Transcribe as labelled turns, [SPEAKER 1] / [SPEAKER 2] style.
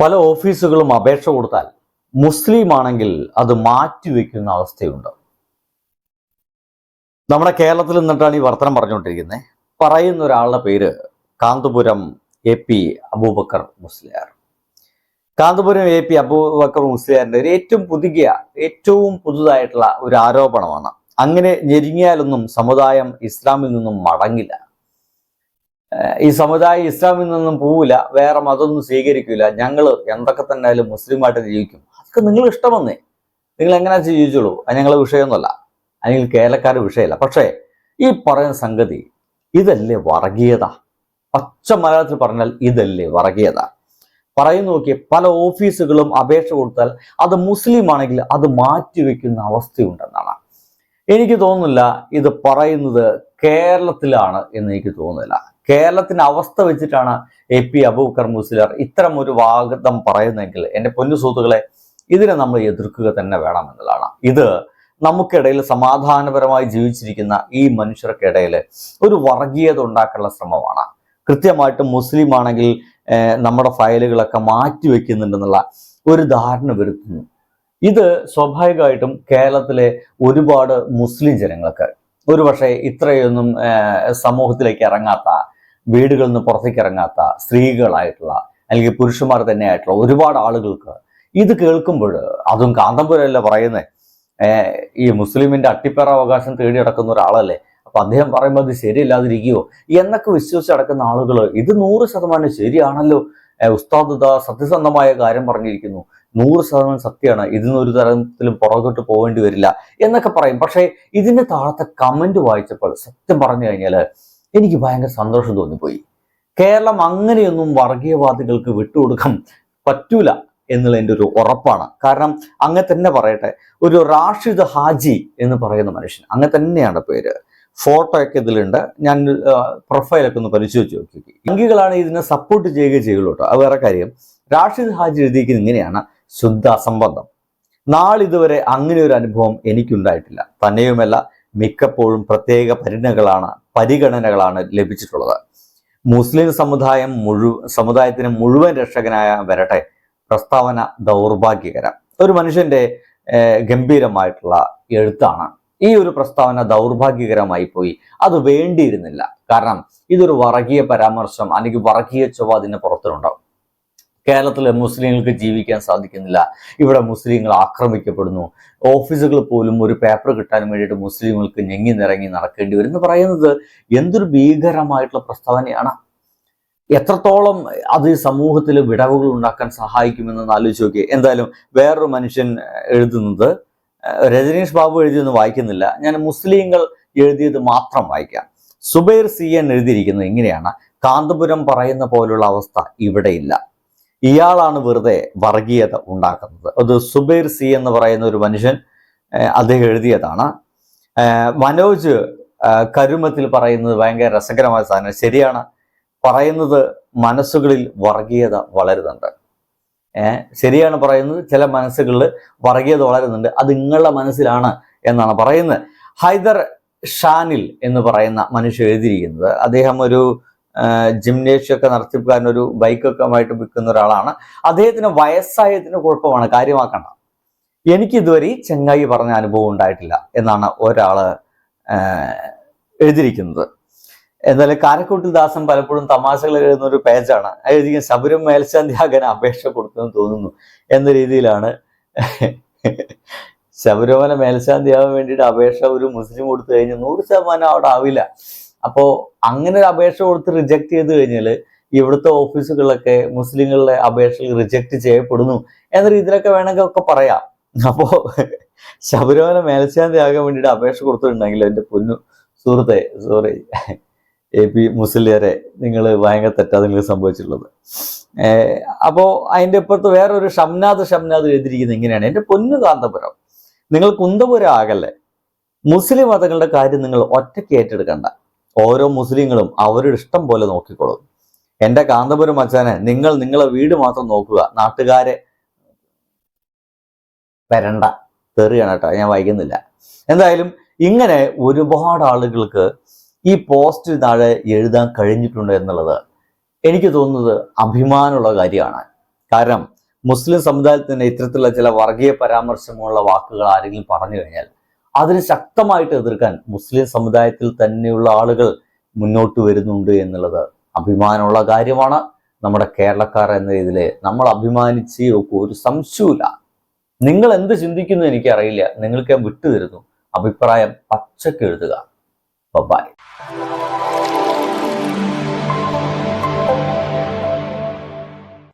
[SPEAKER 1] പല ഓഫീസുകളും അപേക്ഷ കൊടുത്താൽ മുസ്ലിം ആണെങ്കിൽ അത് മാറ്റിവെക്കുന്ന അവസ്ഥയുണ്ട്. നമ്മുടെ കേരളത്തിൽ നിന്നിട്ടാണ് ഈ വർത്തനം പറഞ്ഞുകൊണ്ടിരിക്കുന്നത് പറയുന്ന ഒരാളുടെ പേര് Kanthapuram A P Aboobacker Musliyar. Kanthapuram A P Aboobacker മുസ്ലിയാറിന്റെ ഒരു ഏറ്റവും പുതുകിയ ഏറ്റവും പുതുതായിട്ടുള്ള ഒരു ആരോപണമാണ്. അങ്ങനെ ഞെരുങ്ങിയാലൊന്നും സമുദായം ഇസ്ലാമിൽ നിന്നും മടങ്ങില്ല. ഈ സമുദായം ഇസ്ലാമിൽ നിന്നും പോവില്ല വേറെ മതമൊന്നും സ്വീകരിക്കില്ല ഞങ്ങൾ എന്തൊക്കെ തന്നെ ആയാലും മുസ്ലിമായിട്ട് ജീവിക്കും. അതൊക്കെ നിങ്ങൾ ഇഷ്ടമെന്നേ. നിങ്ങൾ എങ്ങനെ ജീവിച്ചോളൂ അത് ഞങ്ങളെ വിഷയമൊന്നുമല്ല. അല്ലെങ്കിൽ കേരളക്കാരുടെ വിഷയമല്ല. പക്ഷേ ഈ പറയുന്ന സംഗതി ഇതല്ലേ വർഗീയത? പച്ച മലയാളത്തിൽ പറഞ്ഞാൽ ഇതല്ലേ വർഗീയത? പറയുന്നു നോക്കിയ പല ഓഫീസുകളും അപേക്ഷ കൊടുത്താൽ അത് മുസ്ലിം ആണെങ്കിൽ അത് മാറ്റിവെക്കുന്ന അവസ്ഥയുണ്ടെന്നാണ്. എനിക്ക് തോന്നുന്നില്ല ഇത് പറയുന്നത് കേരളത്തിലാണ് എന്ന് എനിക്ക് തോന്നുന്നില്ല. കേരളത്തിന്റെ അവസ്ഥ വെച്ചിട്ടാണ് എ പി അബൂബക്കർ മുസ്ലിയാർ ഇത്തരം ഒരു വാഗ്ദം പറയുന്നതെങ്കിൽ എന്റെ പൊന്നു സുഹൃത്തുക്കളെ ഇതിനെ നമ്മൾ എതിർക്കുക തന്നെ വേണമെന്നുള്ളതാണ് ഇത് നമുക്കിടയിൽ സമാധാനപരമായി ജീവിച്ചിരിക്കുന്ന ഈ മനുഷ്യർക്കിടയിൽ ഒരു വർഗീയത ഉണ്ടാക്കാനുള്ള ശ്രമമാണ്. കൃത്യമായിട്ട് മുസ്ലിം ആണെങ്കിൽ നമ്മുടെ ഫയലുകളൊക്കെ മാറ്റി വെക്കുന്നുണ്ടെന്നുള്ള ഒരു ധാരണ വരുത്തുന്നു. ഇത് സ്വാഭാവികമായിട്ടും കേരളത്തിലെ ഒരുപാട് മുസ്ലിം ജനങ്ങൾക്ക് ഒരുപക്ഷെ ഇത്രയൊന്നും സമൂഹത്തിലേക്ക് ഇറങ്ങാത്ത വീടുകളിൽ നിന്ന് പുറത്തേക്ക് ഇറങ്ങാത്ത സ്ത്രീകളായിട്ടുള്ള അല്ലെങ്കിൽ പുരുഷന്മാർ തന്നെ ആയിട്ടുള്ള ഒരുപാട് ആളുകൾക്ക് ഇത് കേൾക്കുമ്പോൾ അതും കാന്തപുരമല്ല പറയുന്നത് ഈ മുസ്ലിമിന്റെ അട്ടിപ്പേറ അവകാശം തേടി നടക്കുന്ന ഒരാളല്ലേ. അപ്പൊ അദ്ദേഹം പറയുമ്പോൾ അത് ശരിയല്ലാതിരിക്കുമോ എന്നൊക്കെ വിശ്വസിച്ച് നടക്കുന്ന ആളുകൾ ഇത് നൂറ് ശതമാനം ശരിയാണല്ലോ. ഏഹ് ഉസ്താദ് സത്യസന്ധമായ കാര്യം പറഞ്ഞിരിക്കുന്നു. നൂറ് ശതമാനം സത്യമാണ്. ഇതിന് ഒരു തരത്തിലും പുറകോട്ട് പോകേണ്ടി വരില്ല എന്നൊക്കെ പറയും. പക്ഷേ ഇതിന്റെ താഴത്തെ കമന്റ് വായിച്ചപ്പോൾ സത്യം പറഞ്ഞു കഴിഞ്ഞാൽ എനിക്ക് ഭയങ്കര സന്തോഷം തോന്നിപ്പോയി. കേരളം അങ്ങനെയൊന്നും വർഗീയവാദികൾക്ക് വിട്ടുകൊടുക്കാൻ പറ്റൂല എന്നുള്ള എന്റെ ഒരു ഉറപ്പാണ്. കാരണം അങ്ങനെ തന്നെ പറയട്ടെ ഒരു റാഷിദ് ഹാജി എന്ന് പറയുന്ന മനുഷ്യൻ അങ്ങനെ തന്നെയാണ് പേര്. ഫോട്ടോയൊക്കെ ഇതിലുണ്ട്. ഞാൻ പ്രൊഫൈലൊക്കെ ഒന്ന് പരിശോധിച്ച് നോക്കി അംഗികളാണ് ഇതിനെ സപ്പോർട്ട് ചെയ്യുക ചെയ്യുള്ളൂ കേട്ടോ. അത് വേറെ കാര്യം. റാഷിദ് ഹാജി എഴുതിയിരിക്കുന്നത് ഇങ്ങനെയാണ്. ശുദ്ധ അസംബന്ധം. നാളിതുവരെ അങ്ങനെ ഒരു അനുഭവം എനിക്കുണ്ടായിട്ടില്ല. തന്നെയുമല്ല മിക്കപ്പോഴും പ്രത്യേക പരിണകളാണ് പരിഗണനകളാണ് ലഭിച്ചിട്ടുള്ളത്. മുസ്ലിം സമുദായം മുഴു സമുദായത്തിന് മുഴുവൻ രക്ഷകനായ വരട്ടെ പ്രസ്താവന ദൗർഭാഗ്യകരം. ഒരു മനുഷ്യന്റെ ഗംഭീരമായിട്ടുള്ള എഴുത്താണ്. ഈ ഒരു പ്രസ്താവന ദൗർഭാഗ്യകരമായി പോയി. അത് വേണ്ടിയിരുന്നില്ല. കാരണം ഇതൊരു വർഗീയ പരാമർശം അല്ലെങ്കിൽ വർഗീയ ചൊവ്വ അതിന് പുറത്തുണ്ടാവും കേരളത്തിലെ മുസ്ലിങ്ങൾക്ക് ജീവിക്കാൻ സാധിക്കുന്നില്ല. ഇവിടെ മുസ്ലിങ്ങൾ ആക്രമിക്കപ്പെടുന്നു. ഓഫീസുകൾ പോലും ഒരു പേപ്പർ കിട്ടാൻ വേണ്ടിയിട്ട് മുസ്ലിങ്ങൾക്ക് ഞെങ്ങി നിറങ്ങി നടക്കേണ്ടി വരും എന്ന് പറയുന്നത് എന്തൊരു ഭീകരമായിട്ടുള്ള പ്രസ്താവനയാണ്. എത്രത്തോളം അത് സമൂഹത്തിൽ വിടവുകൾ ഉണ്ടാക്കാൻ സഹായിക്കുമെന്ന് ആലോചിച്ച് നോക്കി എന്തായാലും വേറൊരു മനുഷ്യൻ എഴുതുന്നത് രജനീഷ് ബാബു എഴുതിയൊന്നും വായിക്കുന്നില്ല. ഞാൻ മുസ്ലിങ്ങൾ എഴുതിയത് മാത്രം വായിക്കാം. സുബൈർ സി എൻ എഴുതിയിരിക്കുന്നത് ഇങ്ങനെയാണ്. കാന്തപുരം പറയുന്ന പോലുള്ള അവസ്ഥ ഇവിടെയില്ല. ഇയാളാണ് വെറുതെ വർഗീയത ഉണ്ടാക്കുന്നത്. അത് സുബൈർ സി എന്ന് പറയുന്ന ഒരു മനുഷ്യൻ അദ്ദേഹം എഴുതിയതാണ്. മനോജ് കരുമത്തിൽ പറയുന്നത് ഭയങ്കര രസകരമായ സാധനം ശരിയാണ്. പറയുന്നത് മനസ്സുകളിൽ വർഗീയത വളരുന്നുണ്ട്. ശരിയാണ് പറയുന്നത്. ചില മനസ്സുകളിൽ വർഗീയത വളരുന്നുണ്ട്. അത് നിങ്ങളുടെ മനസ്സിലാണ് എന്നാണ് പറയുന്നത്. ഹൈദർ ഷാനിൽ എന്ന് പറയുന്ന മനുഷ്യൻ എഴുതിയിരിക്കുന്നത്. അദ്ദേഹം ഒരു ജിംനേഷ്യം ഒക്കെ നടത്തിപ്പുകാരൻ ഒരു ബൈക്കൊക്കെ ആയിട്ട് വിൽക്കുന്ന ഒരാളാണ്. അദ്ദേഹത്തിന് വയസ്സായതിന് കുഴപ്പമാണ്. കാര്യമാക്കണ്ട. എനിക്ക് ഇതുവരെ ഈ ചെങ്ങായി പറഞ്ഞ അനുഭവം ഉണ്ടായിട്ടില്ല എന്നാണ് ഒരാൾ എഴുതിയിരിക്കുന്നത്. എന്നാലും കാരക്കൂട്ടിൽ ദാസൻ പലപ്പോഴും തമാശകൾ എഴുതുന്ന ഒരു പേജാണ്. അതായത് ശബരം മേൽശാന്തിയാകാൻ അപേക്ഷ കൊടുക്കുമെന്ന് തോന്നുന്നു എന്ന രീതിയിലാണ് ശബരിമല മേൽശാന്തിയാവാൻ വേണ്ടിയിട്ട് അപേക്ഷ ഒരു മുസ്ലിം കൊടുത്തു കഴിഞ്ഞാൽ നൂറ് ശതമാനം അവിടെ ആവില്ല. അപ്പോൾ അങ്ങനെ ഒരു അപേക്ഷ കൊടുത്ത് റിജക്ട് ചെയ്ത് കഴിഞ്ഞാൽ ഇവിടുത്തെ ഓഫീസുകളിലൊക്കെ മുസ്ലിങ്ങളുടെ അപേക്ഷകൾ റിജക്ട് ചെയ്യപ്പെടുന്നു എന്ന രീതിയിലൊക്കെ വേണമെങ്കിൽ ഒക്കെ പറയാം. അപ്പോ ശബരിമല മേൽശാന്തിയാകാൻ വേണ്ടിയിട്ട് അപേക്ഷ കൊടുത്തിട്ടുണ്ടെങ്കിൽ എന്റെ പൊന്നു സുഹൃത്തെ സോറി എ പി മുസ്ലിയരെ നിങ്ങൾ ഭയങ്കര തെറ്റാ നിങ്ങൾ സംഭവിച്ചിട്ടുള്ളത്. അപ്പോൾ അപ്പോ അതിന്റെ ഇപ്പുറത്ത് വേറൊരു ഷംനാഥ് ഷംനാഥ് എഴുതിയിരിക്കുന്നത് ഇങ്ങനെയാണ്. എന്റെ പൊന്നു കാന്തപുരം നിങ്ങൾ കുന്തപുരം ആകല്ലേ മുസ്ലിം മതങ്ങളുടെ കാര്യം നിങ്ങൾ ഒറ്റയ്ക്ക് ഏറ്റെടുക്കണ്ട. ഓരോ മുസ്ലിങ്ങളും അവരുടെ ഇഷ്ടം പോലെ നോക്കിക്കോളും എന്റെ കാന്തപുരം അച്ഛനെ നിങ്ങൾ നിങ്ങളെ വീട് മാത്രം നോക്കുക. നാട്ടുകാരെ വരണ്ട. തെറിയാണ് കേട്ടോ. ഞാൻ വായിക്കുന്നില്ല എന്തായാലും ഇങ്ങനെ ഒരുപാട് ആളുകൾക്ക് ഈ പോസ്റ്റ് താഴെ എഴുതാൻ കഴിഞ്ഞിട്ടുണ്ട് എന്നുള്ളത് എനിക്ക് തോന്നുന്നത് അഭിമാനമുള്ള കാര്യമാണ്. കാരണം മുസ്ലിം സമുദായത്തിന് ഇത്തരത്തിലുള്ള ചില വർഗീയ പരാമർശമുള്ള വാക്കുകൾ ആരെങ്കിലും പറഞ്ഞു കഴിഞ്ഞാൽ അതിന് ശക്തമായിട്ട് എതിർക്കാൻ മുസ്ലിം സമുദായത്തിൽ തന്നെയുള്ള ആളുകൾ മുന്നോട്ട് വരുന്നുണ്ട് എന്നുള്ളത് അഭിമാനമുള്ള കാര്യമാണ്. നമ്മുടെ കേരളക്കാർ എന്ന ഇതിൽ നമ്മൾ അഭിമാനിച്ച് ഒരു സംശയമില്ല നിങ്ങൾ എന്ത് ചിന്തിക്കുന്നു എനിക്കറിയില്ല. നിങ്ങൾക്ക് ഞാൻ വിട്ടുതരുന്നു. അഭിപ്രായം പച്ചക്ക് എഴുതുക ബൈ